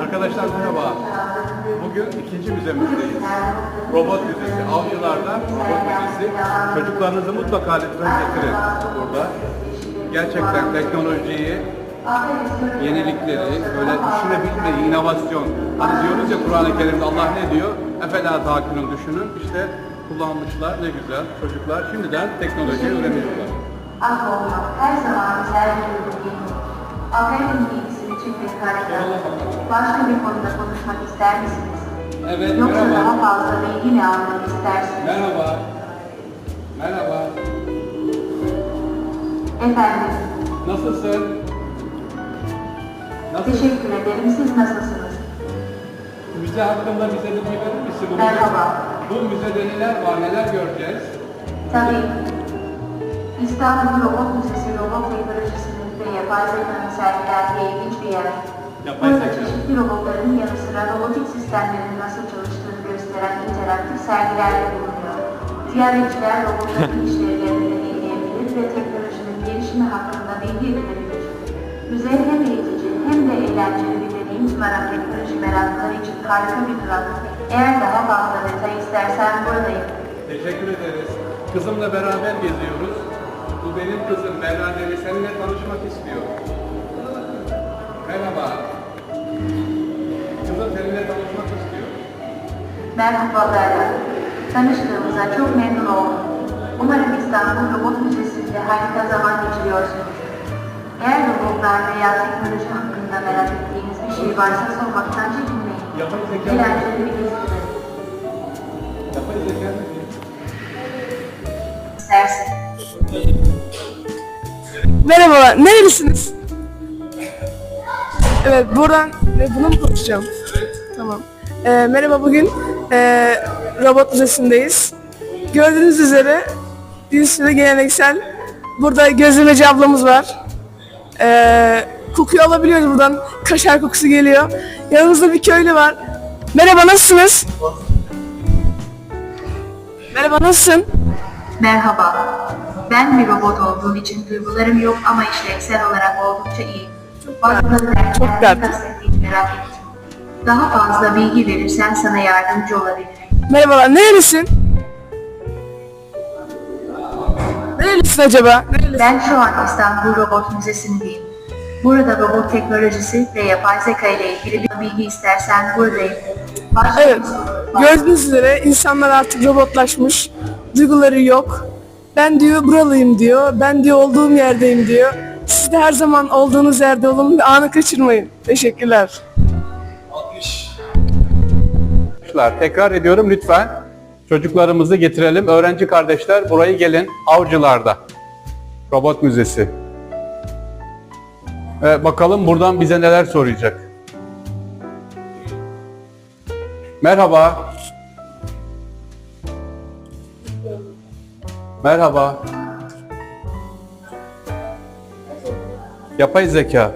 Arkadaşlar merhaba. Bugün ikinci müzemizdeyiz. Robot Müzesi. Avcılar'da Robot Müzesi. Çocuklarınızı mutlaka lütfen getirin burada. Gerçekten teknolojiyi, yenilikleri, böyle düşünebilmeyi, inovasyon. Hani diyoruz ya Kur'an-ı Kerim'de Allah ne diyor? Efela takilun düşünün. İşte kullanmışlar ne güzel. Çocuklar şimdiden teknolojiyi öğreniyorlar. Ah olmak her zaman güzel bir duygu Başka bir konuda konuşmak ister misiniz? Evet, Yoksa merhaba. daha fazla bilgi mi almak istersiniz? Merhaba. Merhaba. Efendim, Nasılsın? Nasılsın? teşekkür ederim. Siz nasılsınız? Müze hakkında bize bilgi verir misin? Bu Merhaba. Bu müzede neler var, neler göreceğiz? Tabii. İstanbul Robot Müzesi robot teknolojisinin ve yapay zekanın sergilendiği ilginç bir yer. Burada çeşitli robotların yanı sıra robotik sistemlerin nasıl çalıştığını gösteren interaktif sergiler de bulunuyor. Ziyaretçiler robotların işlevlerini deneyimleyebilir ve teknolojinin gelişimi hakkında bilgi edinebilir. Müze hem eğitici hem de eğlenceli bir deneyim sunarak teknoloji meraklıları için harika bir durak. Eğer daha fazla detay istersen buradayım. Teşekkür ederiz. Kızımla beraber geziyoruz. Bu benim kızım Berra Deli. Seninle tanışmak istiyor. Merhaba Berra. Tanıştığımıza çok memnun oldum. Umarım İstanbul Robot Müzesi'nde harika zaman geçiriyorsunuz. Eğer robotlar veya teknoloji hakkında merak ettiğiniz bir şey varsa sormaktan çekinmeyin. Bir gezidir. Yapay zeka ne diyor? İstersen. Merhaba, nerelisiniz? Evet, buradan ne, bunu mu konuşacağım? Tamam. Ee, merhaba, bugün ee, Robot Müzesi'ndeyiz. Gördüğünüz üzere bir sürü geleneksel, burada gözlemeci ablamız var. Ee, kokuyu alabiliyoruz buradan, kaşar kokusu geliyor. Yanımızda bir köylü var. Merhaba, nasılsınız? Merhaba, nasılsın? Merhaba. Ben bir robot olduğum için duygularım yok ama işlevsel olarak oldukça iyi. Çok tatlı. kastettiğini merak ettim. Daha fazla bilgi verirsen sana yardımcı olabilirim. Merhabalar, nerelisin? Nerelisin acaba? Nerelisin? Ben şu an İstanbul Robot Müzesi'ndeyim. Burada robot teknolojisi ve yapay zeka ile ilgili bir bilgi istersen buradayım. Evet, gördüğünüz üzere insanlar artık robotlaşmış, duyguları yok. Ben diyor buralıyım diyor, ben diyor olduğum yerdeyim diyor. Siz de her zaman olduğunuz yerde olun ve anı kaçırmayın. Teşekkürler. Arkadaşlar tekrar ediyorum lütfen çocuklarımızı getirelim. Öğrenci kardeşler burayı gelin Avcılar'da. Robot Müzesi. Evet, bakalım buradan bize neler soracak. Merhaba. Merhaba. Yapay zeka.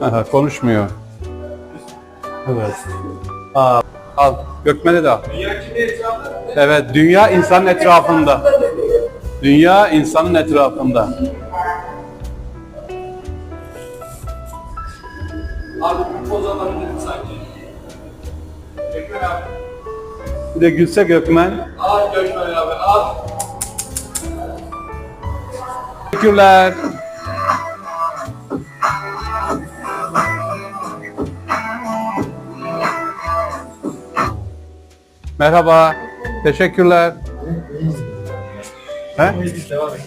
Aha, konuşmuyor. Evet. Aa, al. Gökmen'e de al. Evet, dünya insanın etrafında. Dünya insanın etrafında. Abi bu poz alabilirim sanki. Gökmen abi. Bir de gülse Gökmen. Al Gökmen abi al. Teşekkürler. Merhaba. Teşekkürler. He? Devam et.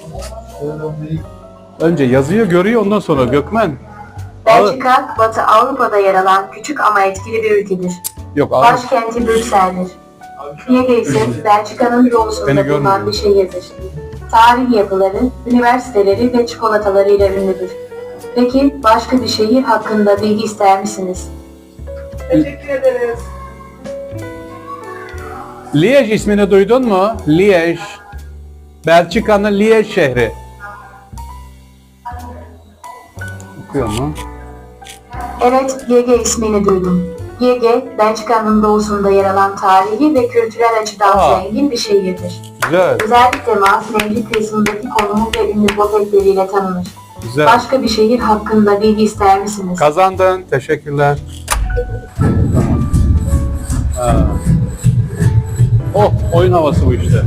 Önce yazıyor, görüyor ondan sonra Gökmen. Belçika, Batı Avrupa'da yer alan küçük ama etkili bir ülkedir. Yok abi. Başkenti Brüksel'dir. Viege ise Belçika'nın doğusunda bulunan bir şehirdir. Tarihi yapıları, üniversiteleri ve çikolatalarıyla ünlüdür. Peki başka bir şehir hakkında bilgi ister misiniz? Teşekkür ederiz. Liège ismini duydun mu? Liège. Belçika'nın Liège şehri. Okuyor mu? Evet, Viege ismini duydum. Viege, Belçika'nın doğusunda yer alan tarihi ve kültürel açıdan Aa. zengin bir şehirdir. Güzel. Özellikle Maas Nehri kıyısındaki konumu ve ünlü botekleriyle tanınır. Güzel. Başka bir şehir hakkında bilgi ister misiniz? Kazandın. Teşekkürler. Tamam. Oh, oyun havası bu işte.